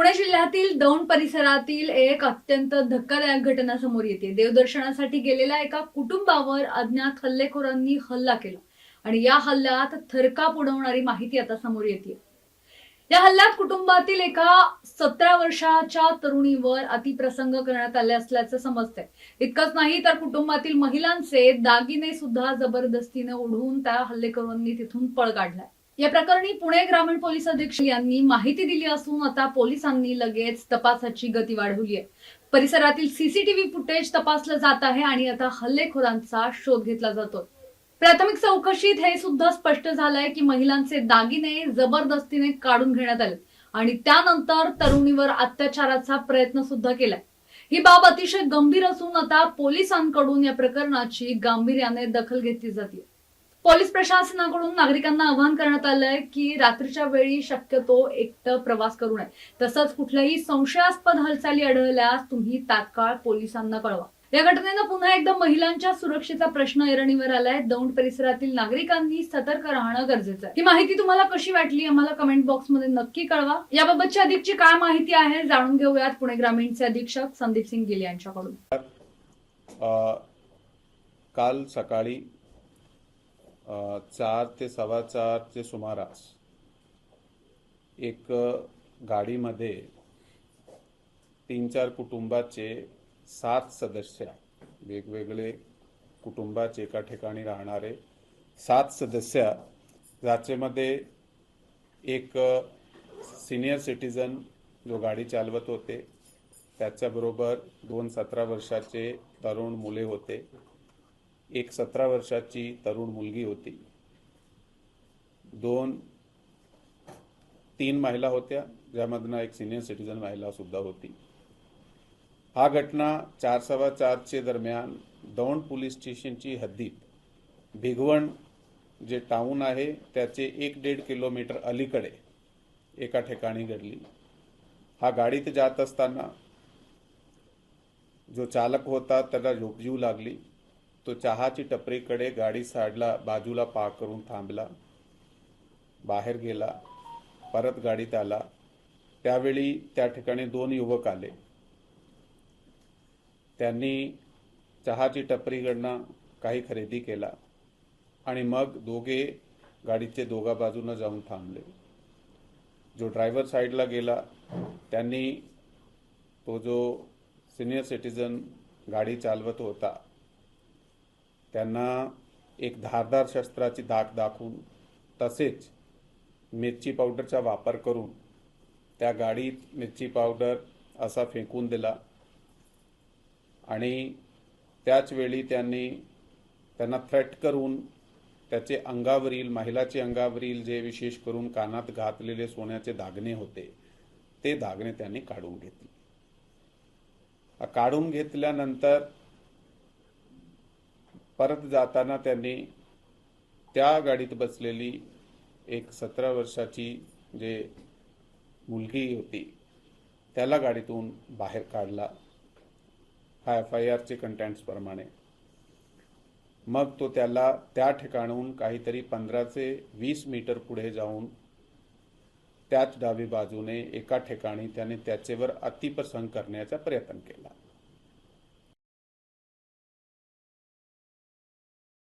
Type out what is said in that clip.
पुणे जिल्ह्यातील दौंड परिसरातील एक अत्यंत धक्कादायक घटना समोर येते. देवदर्शनासाठी गेलेल्या एका कुटुंबावर अज्ञात हल्लेखोरांनी हल्ला केला आणि या हल्ल्यात थरकाप उडवणारी माहिती आता समोर येते. या हल्ल्यात कुटुंबातील एका सतरा वर्षाच्या तरुणीवर अतिप्रसंग करण्यात आले असल्याचं समजतंय. इतकंच नाही तर कुटुंबातील महिलांचे दागिने सुद्धा जबरदस्तीने ओढून त्या हल्लेखोरांनी तिथून पळ काढलाय. या प्रकरणी पुणे ग्रामीण पोलीस अधीक्षक यांनी माहिती दिली असून आता पोलिसांनी लगेच तपासाची गती वाढवली आहे. परिसरातील सीसीटीव्ही फुटेज तपासलं जात आहे आणि आता हल्लेखोरांचा शोध घेतला जातो प्राथमिक चौकशीत हे सुद्धा स्पष्ट झालंय की महिलांचे दागिने जबरदस्तीने काढून घेण्यात आले आणि त्यानंतर तरुणीवर अत्याचाराचा प्रयत्न सुद्धा केलाय. ही बाब अतिशय गंभीर असून आता पोलिसांकडून या प्रकरणाची गांभीर्याने दखल घेतली जाते पोलीस प्रशासनाकडून नागरिकांना आवाहन करण्यात आलंय की रात्रीच्या वेळी शक्यतो एकटं प्रवास करू नये. तसंच कुठल्याही संशयास्पद हालचाली आढळल्यास तुम्ही तात्काळ पोलिसांना कळवा. या घटनेनं पुन्हा एकदा महिलांच्या सुरक्षेचा प्रश्न ऐरणीवर आलाय. दौंड परिसरातील नागरिकांनी सतर्क राहणं गरजेचं आहे. ही माहिती तुम्हाला कशी वाटली आम्हाला कमेंट बॉक्समध्ये नक्की कळवा. याबाबतची अधिकची काय माहिती आहे जाणून घेऊयात पुणे ग्रामीणचे अधीक्षक संदीप सिंग गिल यांच्याकडून. काल सकाळी चार ते सव्वा चारचे सुमारास एक गाडीमध्ये तीन चार कुटुंबाचे सात सदस्य वेगवेगळे कुटुंबाचे एका ठिकाणी राहणारे सात सदस्य. ज्याच्यामध्ये एक सिनियर सिटीजन जो गाडी चालवत होते. त्याच्याबरोबर दोन सतरा वर्षाचे तरुण मुले होते. एक सतरा वर्षाची तरुण मुलगी होती. दोन तीन महिला होत्या ज्यामधनं एक सिनियर सिटीजन महिला सुद्धा होती. हा घटना चार सव्वा चारचे दरम्यान दौंड पोलीस स्टेशनची हद्दीत भिगवण जे टाऊन आहे त्याचे एक दीड किलोमीटर अलीकडे एका ठिकाणी घडली. हा गाडीत जात असताना जो चालक होता त्याला झोपजीव लागली. तो चहाची टपरीकडे गाडी साडला बाजूला पा करून थांबला. बाहेर गेला परत गाडीत आला. त्यावेळी त्या ठिकाणी दोन युवक आले. त्यांनी चहाची टपरीकडनं काही खरेदी केला आणि मग दोघे गाडीचे दोघा बाजूनं जाऊन थांबले. जो ड्रायव्हर साईडला गेला त्यांनी तो जो सिनियर सिटीजन गाडी चालवत होता त्यांना एक धारदार शस्त्राची धाक दाखवून तसेच मिरची पावडरचा वापर करून त्या गाडीत मिरची पावडर असा फेकून दिला. आणि त्याच वेळी त्यांनी त्यांना थ्रेट करून त्याचे अंगावरील महिलाचे अंगावरील जे विशेष करून कानात घातलेले सोन्याचे दागणे होते ते दागणे त्यांनी काढून घेतले. काढून घेतल्यानंतर परत जाताना त्यांनी त्या गाडीत बसलेली एक सतरा वर्षाची जे मुलगी होती त्याला गाडीतून बाहेर काढला. हा एफ आय आरचे कंटेंट्सप्रमाणे मग तो त्याला त्या ठिकाणून काहीतरी पंधराचे वीस मीटर पुढे जाऊन त्याच डावी बाजूने एका ठिकाणी त्याने त्याचेवर अतिप्रसंग करण्याचा प्रयत्न केला.